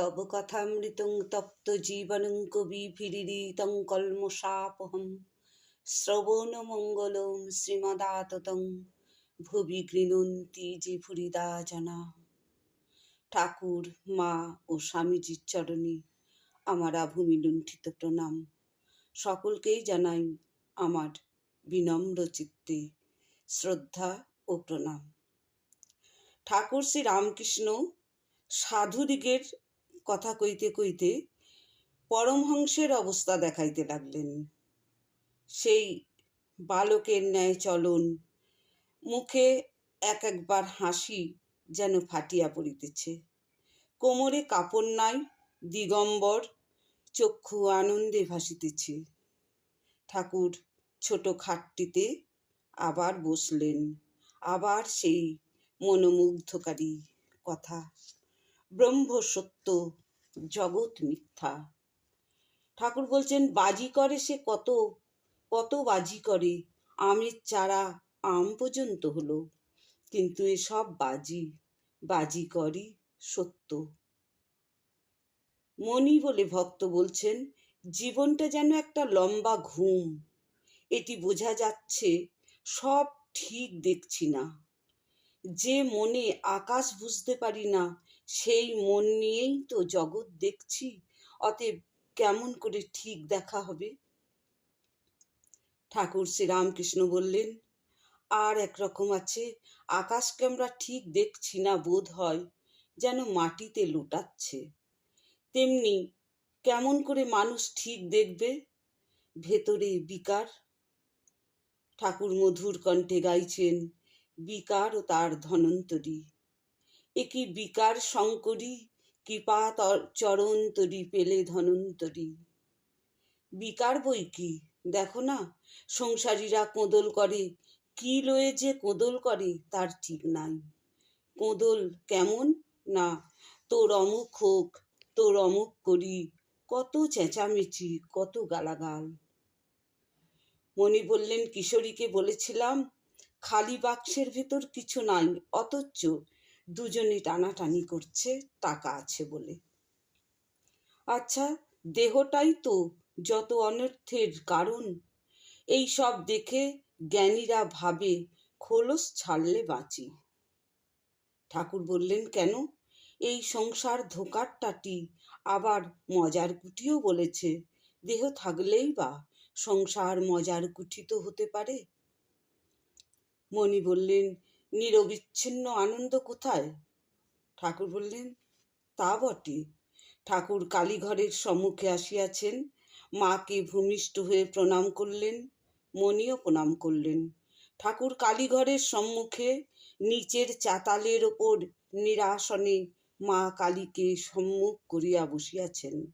তব কথামৃতং তপ্ত জীবনং কবি ফিরিরিতং কল্মষাপহম শ্রবণমঙ্গলম শ্রীমদাততং ভুবি গৃণন্তি যে ভুরিদা জনা ঠাকুর মা ও স্বামীজির চরণে আমার আভূমি লুণ্ঠিত প্রণাম। সকলকেই জানাই আমার বিনম্র চিত্তে শ্রদ্ধা ও প্রণাম। ঠাকুর শ্রী রামকৃষ্ণ সাধুদিগের কথা কইতে কইতে পরমহংসের অবস্থা দেখাইতে লাগলেন। সেই বালকের ন্যায় চলন, মুখে এক একবার হাসি যেন ফাটিয়া পড়িতেছে। কোমরে কাপড় নাই, দিগম্বর চক্ষু আনন্দে ভাসিতেছে। ঠাকুর ছোট খাটটিতে আবার বসলেন, আবার সেই মনোমুগ্ধকারী কথা। ব্রহ্ম সত্য জগৎ মিথ্যা। ঠাকুর বলছেন, বাজি করে সে কত? কত বাজি করে? আমের চারা আম পর্যন্ত হলো। কিন্তু এসব বাজি বাজি করি সত্য। মনি বলে ভক্ত বলছেন, জীবনটা যেন একটা লম্বা ঘুম। এটি বোঝা যাচ্ছে, সব ঠিক দেখছি না। যে মনে আকাশ বুঝতে পারি না সেই মন নিয়েই তো জগৎ দেখছি, অতএব কেমন করে ঠিক দেখা হবে? ঠাকুর শ্রীরামকৃষ্ণ বললেন, আর এক রকম আছে আকাশকে আমরা ঠিক দেখছি না বোধ হয়, যেন মাটিতে লোটাচ্ছে। তেমনি কেমন করে মানুষ ঠিক দেখবে? ভেতরে বিকার। ঠাকুর মধুর কণ্ঠে গাইছেন, বিকার ও তার ধনন্তরী। একি বিকার শঙ্করী? কৃপা চরণ তরি পেলে ধনন্তরী। বিকার বই কি? দেখো না, সংসারীরা কোদল করে। কি লয়ে যে কোদল করে, তার ঠিক নাই। কোদল কেমন? না, তোর অমুক হোক, তোর অমুক করি। কত চেঁচামেচি, কত গালাগাল। মণি বললেন কিশোরীকে বলেছিলাম, খালি বাক্সের ভেতর কিছু নাই, অথচ দুজনে টানাটানি করছে, টাকা আছে বলে। আচ্ছা দেহটাই তো যত অনর্থের কারণ। এই সব দেখে জ্ঞানীরা ভাবে, খোলস ছাড়লে বাঁচি। ঠাকুর বললেন, কেন? এই সংসার ধোকারটাটি আবার মজার কুটিও বলেছে। দেহ থাকলেই বা সংসার মজার কুঠি তো হতে পারে? মণি বললেন নিরবিচ্ছিন্ন আনন্দ কোথায়? ঠাকুর বললেন, তা বটে। ঠাকুর কালীঘরের সম্মুখে আসিয়াছেন। মাকে ভূমিষ্ঠ হয়ে প্রণাম করলেন মণিও প্রণাম করলেন। ঠাকুর কালীঘরের সম্মুখে নিচের চাতালের ওপর নিরাসনে মা কালীকে সম্মুখ করিয়া বসিয়াছেন।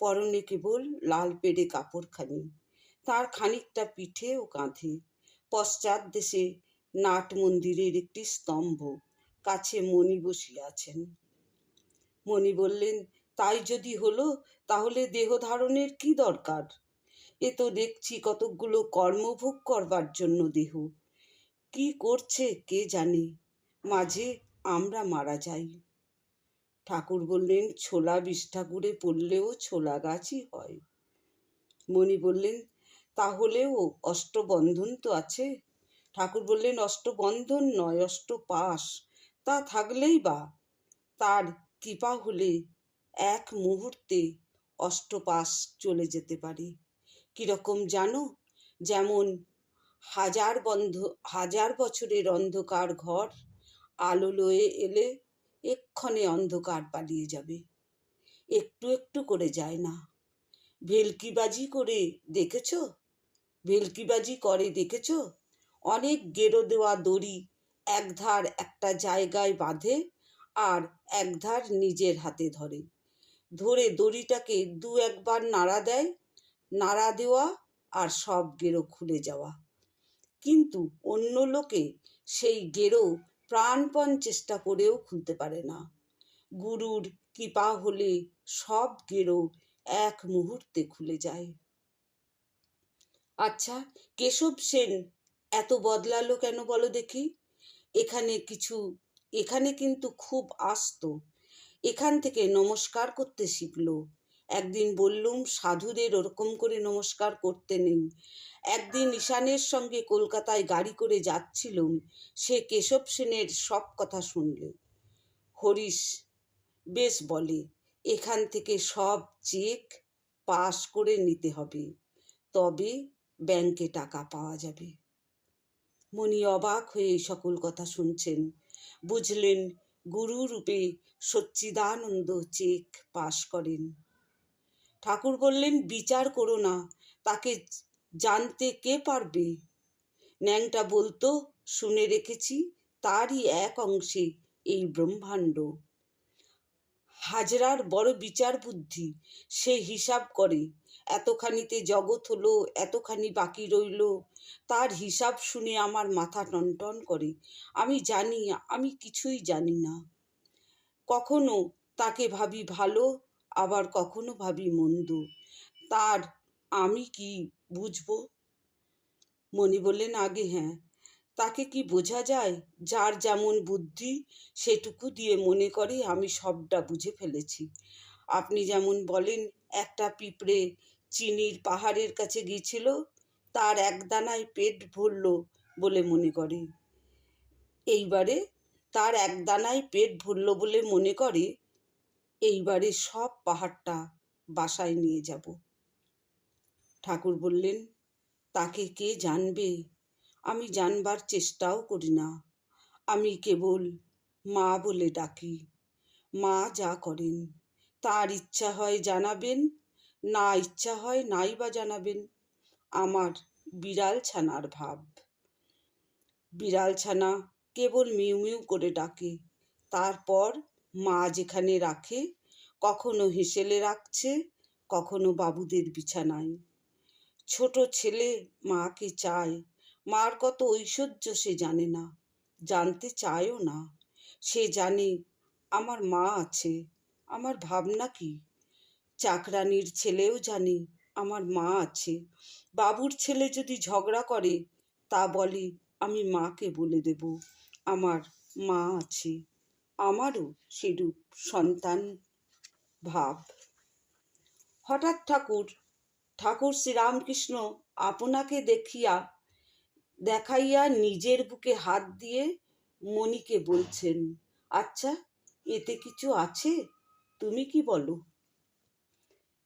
পরনে কেবল লাল পেড়ে কাপড়খানি। তার খানিকটা পিঠে ও কাঁধে। পশ্চাৎ দেশে নাট মন্দিরের একটি স্তম্ভ। কাছে মণি বসিয়াছেন। মণি বললেন, তাই যদি হলো, তাহলে দেহ ধারণের কি দরকার? এ তো দেখছি কতকগুলো কর্মভোগ করবার জন্য দেহ। কি করছে কে জানে? মাঝে আমরা মারা যাই। ঠাকুর বললেন, ছোলা বিষ ঠাকুরে পড়লেও ছোলা গাছই হয়। মণি বললেন, তাহলেও অষ্টবন্ধন তো আছে। ঠাকুর বললেন, অষ্টবন্ধন নয়, অষ্টপাশ। তা থাকলেই বা? তার কৃপা হলে এক মুহূর্তে অষ্টপাশ চলে যেতে পারে। কীরকম জানো? যেমন হাজার বন্ধ, হাজার বছরের অন্ধকার ঘর, আলো লয়ে এলে এক্ষণে অন্ধকার পালিয়ে যাবে। একটু একটু করে যায় না। ভেলকিবাজি করে দেখেছ? ভেলকিবাজি করে দেখেছ? অনেক গেরো দেওয়া দড়ি একধার একটা জায়গায় বাঁধে আর একধার নিজের হাতে ধরে। ধরে দড়িটাকে দু একবার নাড়া দেয়, নাড়া দেওয়া আর সব গেরো খুলে যাওয়া। কিন্তু অন্য লোকে সেই গেরো প্রাণপণ চেষ্টা করেও খুলতে পারে না। গুরুর কৃপা হলে সব গেরো এক মুহূর্তে খুলে যায়। আচ্ছা কেশব সেন এত বদলালো কেন বলো দেখি? এখানে কিছু, এখানে কিন্তু খুব আসতো। এখান থেকে নমস্কার করতে শিখলো। একদিন বললুম, সাধুদের ওরকম করে নমস্কার করতে নেই। একদিন ঈশানের সঙ্গে কলকাতায় গাড়ি করে যাচ্ছিলুম, সে কেশব সেনের সব কথা শুনলে। হরিশ, বেশ বলে, এখান থেকে সব চেক পাস করে নিতে হবে, তবে ব্যাংকে টাকা পাওয়া যাবে। মণি অবাক হয়ে এই সকল কথা শুনছেন। বুঝলেন গুরু রূপে সচ্চিদানন্দ চেক পাশ করেন। ঠাকুর বললেন, বিচার করো না, তাকে জানতে কে পারবে? ন্যাংটা বলতো, শুনে রেখেছি, তারই এক অংশে এই ব্রহ্মাণ্ড। হাজরার বড় বিচার বুদ্ধি। সে হিসাব করে, এতখানিতে জগৎ হলো, এতখানি বাকি রইল। তার হিসাব শুনে আমার মাথা টনটন করে। আমি জানি, আমি কিছুই জানি না। কখনো তাকে ভাবি ভালো, আবার কখনো ভাবি মন্দ। তার আমি কি বুঝব? মণি বললেন, আগে হ্যাঁ তাকে কি বোঝা যায়? যার যেমন বুদ্ধি, সেটুকু দিয়ে মনে করে আমি সবটা বুঝে ফেলেছি। আপনি যেমন বলেন, একটা পিঁপড়ে চিনির পাহাড়ের কাছে গিয়েছিল, তার এক দানায় পেট ভরল বলে মনে করে। এইবারে তার এক দানায় পেট ভরল বলে মনে করে, এইবারে সব পাহাড়টা বাসায় নিয়ে যাব। ঠাকুর বললেন, তাকে কে জানবে? আমি জানবার চেষ্টাও করি না। আমি কেবল মা বলে ডাকি। মা যা করেন, তার ইচ্ছা হয় জানাবেন, না ইচ্ছা হয় নাই বা জানাবেন। আমার বিড়াল ছানার ভাব। বিড়াল ছানা কেবল মিউ মিউ করে ডাকে। তারপর মা যেখানে রাখে, কখনো হেসেলে রাখছে, কখনো বাবুদের বিছানায়। ছোট ছেলে মাকে চায় মার কত ঐশ্বর্য সে জানে না, জানতে চায়ও না। সে জানে আমার মা আছে, আমার ভাবনা কি? চাকরানির ছেলেও জানে আমার মা আছে। বাবুর ছেলে যদি ঝগড়া করে, তা বলে আমি মাকে বলে দেব, আমার মা আছে। আমারও সেরূপ সন্তান ভাব। হঠাৎ ঠাকুর ঠাকুর শ্রীরামকৃষ্ণ আপনাকে দেখিয়া দেখাইয়া নিজের বুকে হাত দিয়ে মণিকে বলছেন আচ্ছা এতে কিছু আছে? তুমি কি বলো?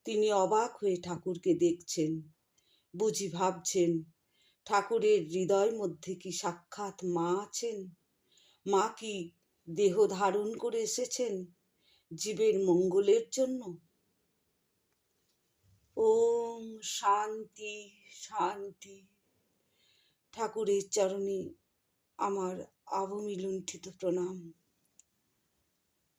তিনি অবাক হয়ে ঠাকুরকে দেখছেন, বুঝি ভাবছেন, ঠাকুরের হৃদয় মধ্যে কি সাক্ষাৎ মা আছেন? মা কি দেহ ধারণ করে এসেছেন জীবের মঙ্গলের জন্য? ওম শান্তি শান্তি। ঠাকুরের চরণে আমার অবমিলুণ্ঠিত প্রণাম।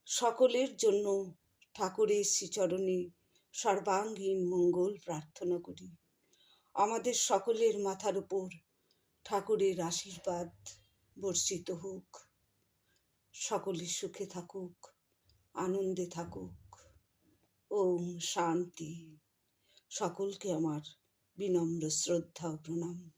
সকলের জন্য ঠাকুরের শ্রীচরণে সর্বাঙ্গীন মঙ্গল প্রার্থনা করি। আমাদের সকলের মাথার উপর ঠাকুরের আশীর্বাদ বর্ষিত হোক। সকলে সুখে থাকুক, আনন্দে থাকুক। ওম শান্তি। সকলকে আমার বিনম্র শ্রদ্ধা ও প্রণাম।